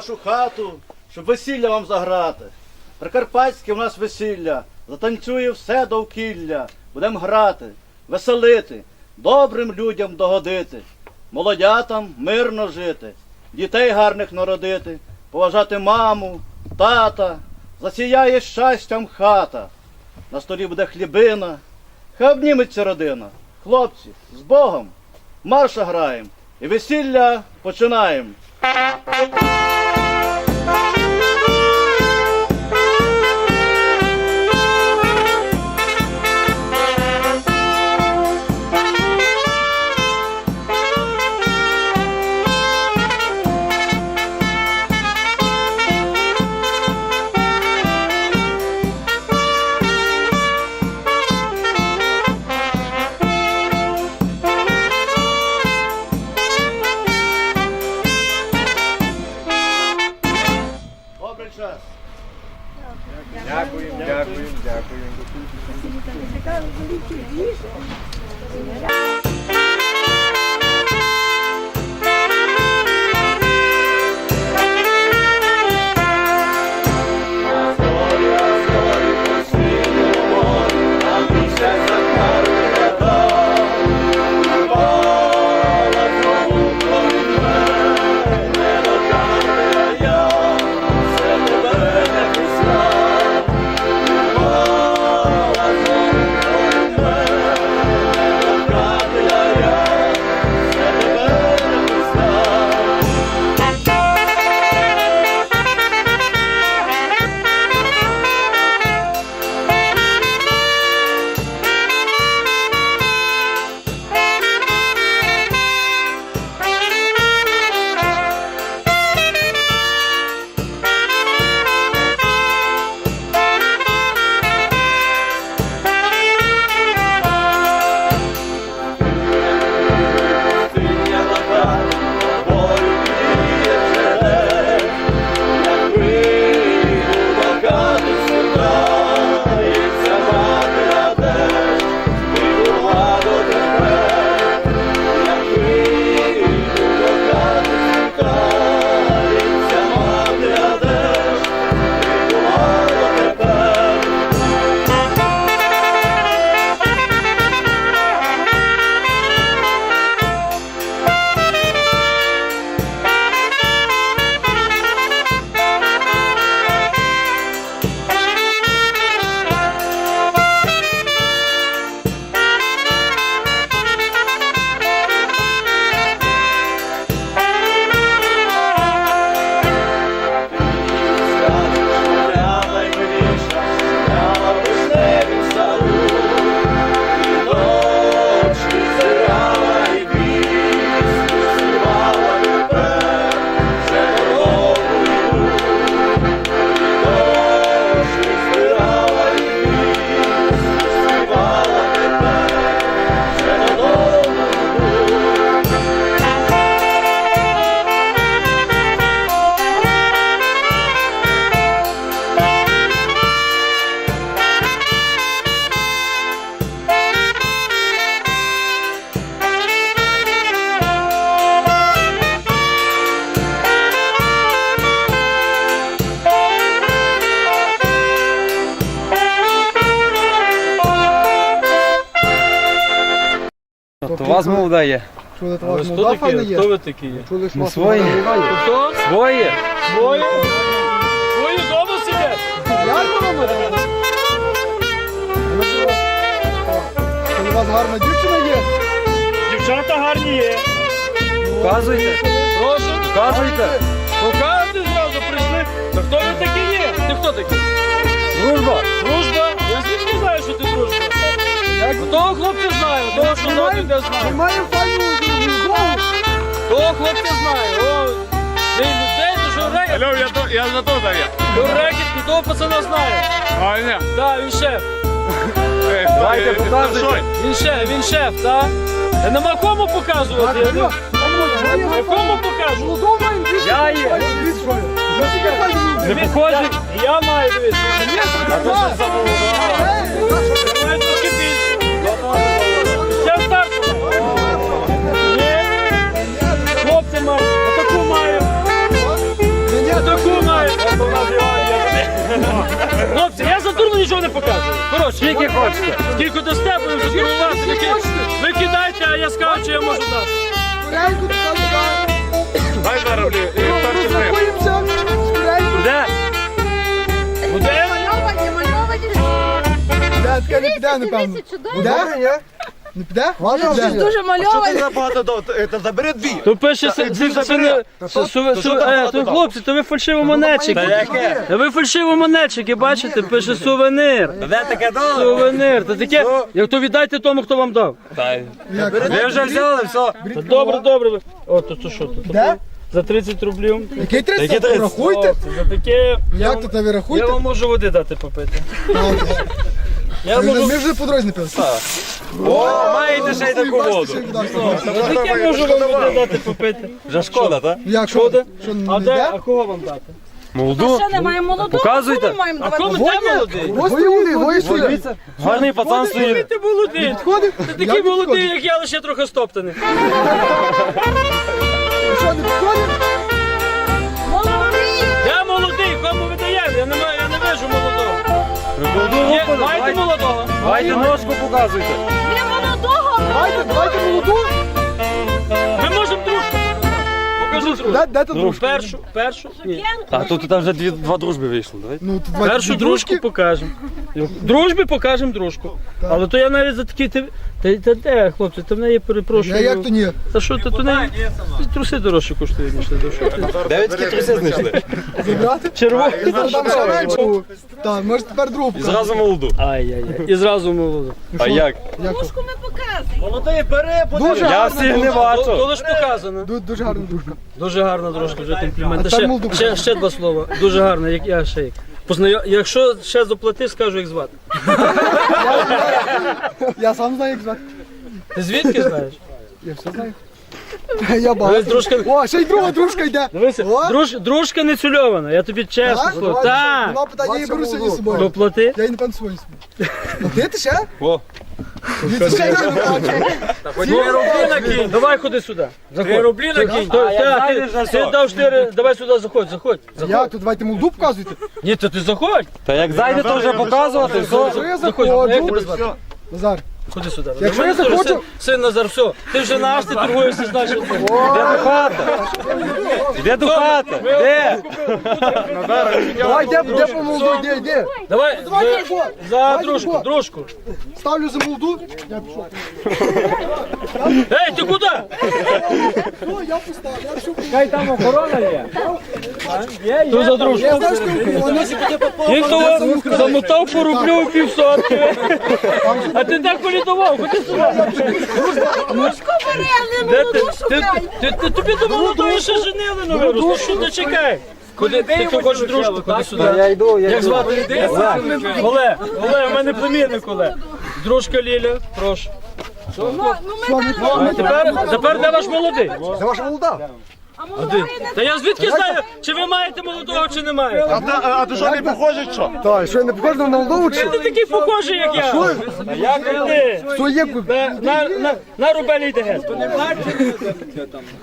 вашу хату, щоб весілля вам заграти. Прикарпатське в нас весілля, затанцює все довкілля. Будем грати, веселити, добрим людям догодити, молодятам мирно жити, дітей гарних народити, поважати маму, тата, засіяє щастям хата. На столі буде хлібина, хай обніметься родина. Хлопці, з Богом, марша граєм і весілля починаємо. Дякую, дякую, вас молода є. Чули, то вас молода файна є? Хто ви такі є? Чули, що Ми вас свої. молода грає? Хто? Своє. Двоє? Двоє вдома сидять? Як ви робите? Ну. Коли у вас гарна дівчина є? Дівчата гарні є. Вказуйте. Прошу. Вказуйте. Покажете зразу прийшли. Та хто ви такі є? Ти хто такий? Служба того хлопця знаю, того, що не Ми знаю. маємо файну голову. Того хлопця знаю. О, ти людей, то рекет, Алло, я, то, я за то даю. то рекет, і того пацана знаю. А, ні. Так, він шеф. Давайте, показуйте. Він шеф, він шеф, так? Та нема кому показувати. Я не- Я кому покажу? Я є. Дивіться, що я. Я тільки файну. Не похожий. Я маю Хлопці я за дурно нічого не показую. Коротше, Скільки хочете? скільки будемо вже. Ви ки- Ви кидайте, а я скажу, чи я можу дати. Дай зароблю. І перший знак. Розрахуємося. Скоренько. Де? Буде? Мальовані, мальовані. Де, таке не піде, напевно. Дивіться, чудово. Буде? Не піде? Ладно, Щось піде. дуже мальовані. То пише це, це, це, не це, то хлопці, то ви фальшивомонетчики. Та ви фальшивомонетчики, бачите, пише сувенир. Де таке дало? Сувенир. Та таке, як то віддайте тому, хто вам дав. Ви вже взяли, все. Та добре, добре. О, то, то що? То, то, Де? За 30 рублів. Який 30? Рахуйте. О, це за таке. Я, Як вам- то тебе я рахуйте? вам можу води дати попити. Я Ми можу, ми вже по дорозі не пили. О, маєте ще й таку воду. за можу вам води дати попити. Вже шкода, так? Як що? А де? йде? А кого вам дати? Молоду? Ще немає молодого. Показуйте. кому маємо А давати? кому де молодий? Ось сюди. Гарний пацан стоїть. Ти молодий. Ти такий молодий, як я, лише трохи стоптаний. Що, не підходить? Молодого. Є, маєте молодого? Давайте ножку показуйте. Для молодого. Давайте, давайте молоду. Ми можемо дружку. Покажи дружку. Де, де ти дружка? Першу, першу. Ні. А тут там вже дві, два дружби вийшли. Давай. Ну, давайте Першу дві дружку покажемо. Дружбі покажемо дружку. Але то я навіть за такі. Ти, та, та де, хлопці, та в неї перепрошую. Я як то ні? Та що ти, то не труси дорожче коштують, ніж ти. Що ти? Де такі труси знайшли? Забрати? Червоні. Так, може тепер другу І зразу молоду. Ай-яй-яй. І зразу молоду. А як? Дружку ми показуємо. Молодий, бери, Дуже подивись. Я всіх не бачу. То лиш показано. Дуже гарна дружка. Дуже гарна дружка, вже комплімент. Ще, ще два слова. Дуже гарна, як я ще як. Познайо... Якщо ще заплатиш, скажу, як звати. Я сам знаю, як звати. Ти звідки знаєш? Я все знаю. Я бачу. дружка, О, ще й друга дружка йде. дивися, О. друж, дружка не цільована, я тобі чесно Так? скажу. Так, Два питання, я її беру сьогодні з собою. доплати. Я її не пан свої собі. А ти ти ще? О. Дві рублі накинь. Давай ходи сюди. Три рублі накинь. Та, ти, ти дав давай сюди заходь, заходь. заходь. Як, то давайте молду показуйте. Ні, то ти заходь. Та як зайде, то вже показувати, Що я Заходь, як тебе заходжу? звати? Назар, Ходи сюди. Якщо я захочу- син- Син Назар, все. Ти вже наш, ти торгуєшся, значить. Де до хати? Де до хати? Де? давай, де, де по молоду, йди, йди. Давай, за, за дружку, дружку. Ставлю за молоду. Я пішов. Ей, ти куди? О, я поставлю, я пішов. Ту за дружку. Я знаю, що ти вона Він замотав по рублю півсотки. А ти так політував, ходи сюди. Дружку бери, не ти, тобі до молодої ще женили не виросло. Що ти чекай? Куди ти, хочеш дружку? Ходи сюди. Я йду, я Як звати людей? Олег, Олег, у мене племінник Олег. Дружка Ліля, прошу. Ну, ну тепер, тепер де ваш молодий? Це ваша молода. Не Та я звідки знаю, чи ви маєте молодого, чи не маєте? А ти, а ти що не похожий, що? Так, що я не похож на молодову чи? Ти такий похожий, як я. А як ти? Що є? На, на, на, на рубелі йде геть.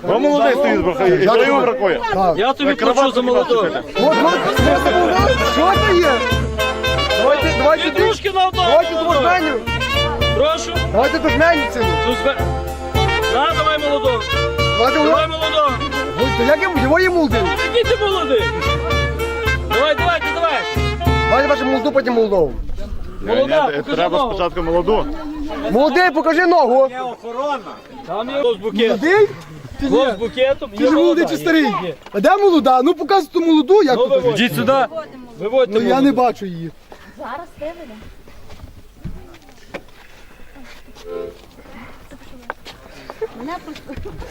Бо молодий стоїть, брахає, і то йому бракує. Я тобі плачу за молодого. От, от? Що це є? Давайте, давайте, дружки на одного. давайте до жменю. Прошу. Давайте до жменю ціну. Ну, На, давай молодого. Давайте, Давай молодого. Ой, то як я, його є молодий. Який ти молодий? Давай, давай, ти давай. Давайте вашу молоду, потім молодову. Молода, покажи Треба ногу. спочатку молоду. Молодий, покажи ногу. Там є з букетом. Молодий? Ти Хлоп є. з букетом. Ти ж молодий чи старий? А де молода? Ну показуй ту молоду, як Ну, тут. виводь. Ідіть сюди. Виводьте Ну я не бачу її. Зараз виведемо.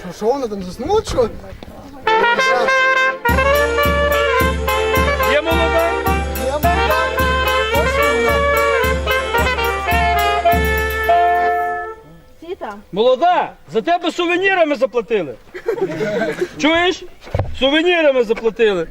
Що, що вона там заснула, чи що? Молода, за тебе сувенірами заплатили. Чуєш? Сувенірами заплатили.